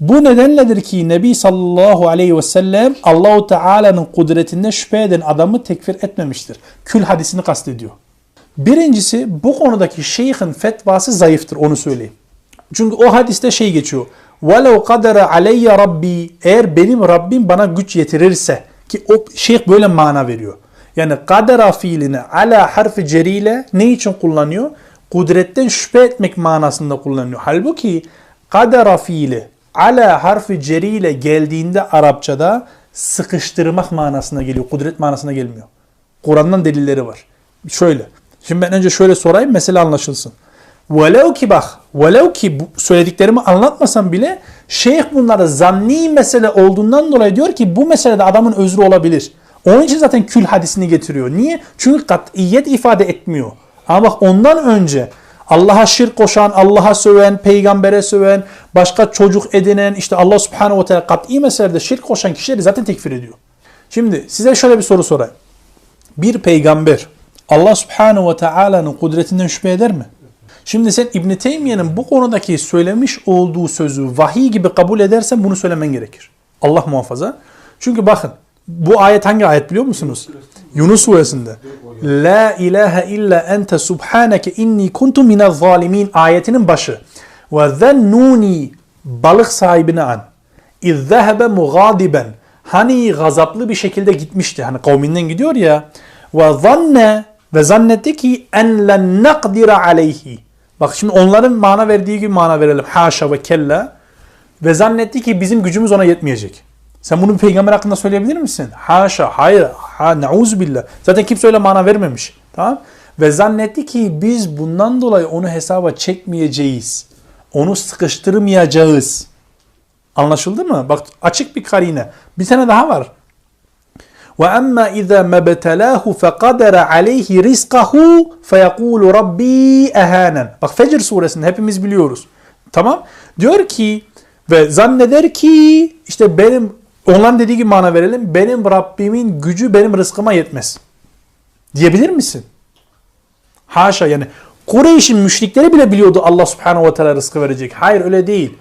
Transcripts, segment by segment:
Bu nedenledir ki Nebi sallallahu aleyhi ve sellem Allahu Teala'nın kudretinde şüphe eden adamı tekfir etmemiştir. Kül hadisini kastediyor. Birincisi bu konudaki şeyhin fetvası zayıftır onu söyleyeyim. Çünkü o hadiste şey geçiyor. وَلَوْ قَدَرَ عَلَيَّ Rabbi Eğer benim Rabbim bana güç yetirirse ki o şeyh böyle mana veriyor. Yani kadera fiilini ala harfi ceriyle ne için kullanıyor? Kudretten şüphe etmek manasında kullanıyor. Halbuki kadera fiili ala harfi ceriyle geldiğinde Arapçada sıkıştırmak manasına geliyor. Kudret manasına gelmiyor. Kur'an'dan delilleri var. Şöyle. Şimdi ben önce şöyle sorayım mesele anlaşılsın. Velev ki bak, velev ki bu söylediklerimi anlatmasam bile şeyh bunları zanni mesele olduğundan dolayı diyor ki bu meselede adamın özrü olabilir. Onun için zaten kül hadisini getiriyor. Niye? Çünkü kat'iyet ifade etmiyor. Ama bak ondan önce Allah'a şirk koşan, Allah'a söven, peygambere söven, başka çocuk edinen, işte Allah subhanehu ve teala kat'i meselede şirk koşan kişileri zaten tekfir ediyor. Şimdi size şöyle bir soru sorayım. Bir peygamber Allah subhanehu ve teala'nın kudretinden şüphe eder mi? Şimdi sen İbn Teymiye'nin bu konudaki söylemiş olduğu sözü vahiy gibi kabul edersen bunu söylemen gerekir. Allah muhafaza. Çünkü bakın bu ayet hangi ayet biliyor musunuz? Yunus suresinde. La ilahe illa ente subhaneke inni kuntu minel zalimin ayetinin başı. Ve zennuni balık sahibine an. İz zehebe mugadiben. Hani gazaplı bir şekilde gitmişti. Hani kavminden gidiyor ya. Ve zanne ve zannetti ki en len nakdira aleyhi. Bak şimdi onların mana verdiği gibi mana verelim. Haşa ve kella. Ve zannetti ki bizim gücümüz ona yetmeyecek. Sen bunu peygamber hakkında söyleyebilir misin? Haşa, hayır, ha, billah. Zaten kimse öyle mana vermemiş. Tamam? Ve zannetti ki biz bundan dolayı onu hesaba çekmeyeceğiz. Onu sıkıştırmayacağız. Anlaşıldı mı? Bak açık bir karine. Bir tane daha var. وَأَمَّا إِذَا مَبْتَلَاهُ فَقَدَرَ عَلَيْهِ رِزْقَهُ فَيَقُولُ رَبِّي اَهَانًا Bak Fecr suresinde hepimiz biliyoruz. Tamam. Diyor ki ve zanneder ki işte benim onların dediği gibi mana verelim. Benim Rabbimin gücü benim rızkıma yetmez. Diyebilir misin? Haşa yani Kureyş'in müşrikleri bile biliyordu Allah subhanahu ve teala rızkı verecek. Hayır öyle değil.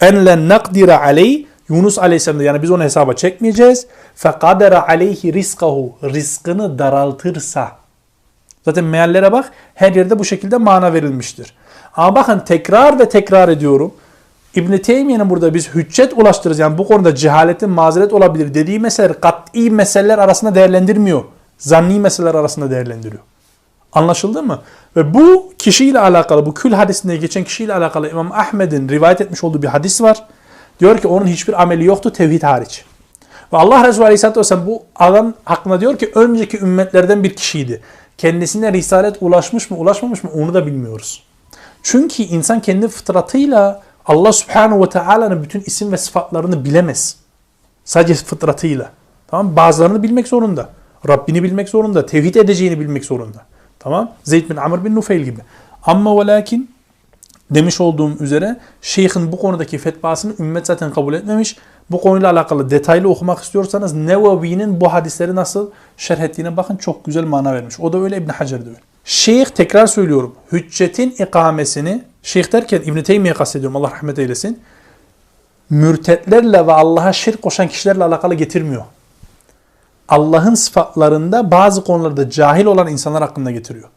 En len nakdira aleyh Yunus Aleyhisselam yani biz onu hesaba çekmeyeceğiz. Fekadera aleyhi rizkahu. Rizkını daraltırsa. Zaten meallere bak her yerde bu şekilde mana verilmiştir. Ama bakın tekrar ve tekrar ediyorum. İbn Teymiye'nin burada biz hüccet ulaştırırız. Yani bu konuda cehaletin mazeret olabilir dediği meseleler kat'i meseleler arasında değerlendirmiyor. Zanni meseleler arasında değerlendiriyor. Anlaşıldı mı? Ve bu kişiyle alakalı, bu kül hadisinde geçen kişiyle alakalı İmam Ahmed'in rivayet etmiş olduğu bir hadis var. Diyor ki onun hiçbir ameli yoktu tevhid hariç. Ve Allah Resulü Aleyhisselatü Vesselam bu adam hakkında diyor ki önceki ümmetlerden bir kişiydi. Kendisine risalet ulaşmış mı ulaşmamış mı onu da bilmiyoruz. Çünkü insan kendi fıtratıyla Allah Subhanahu ve Taala'nın bütün isim ve sıfatlarını bilemez. Sadece fıtratıyla. Tamam Bazılarını bilmek zorunda. Rabbini bilmek zorunda. Tevhid edeceğini bilmek zorunda. Tamam Zeyd bin Amr bin Nufeyl gibi. Ama ve lakin demiş olduğum üzere şeyhin bu konudaki fetvasını ümmet zaten kabul etmemiş. Bu konuyla alakalı detaylı okumak istiyorsanız Nevevi'nin bu hadisleri nasıl şerh ettiğine bakın çok güzel mana vermiş. O da öyle İbn Hacer de öyle. Şeyh tekrar söylüyorum. Hüccetin ikamesini şeyh derken İbn Teymiye kastediyorum Allah rahmet eylesin. Mürtetlerle ve Allah'a şirk koşan kişilerle alakalı getirmiyor. Allah'ın sıfatlarında bazı konularda cahil olan insanlar hakkında getiriyor.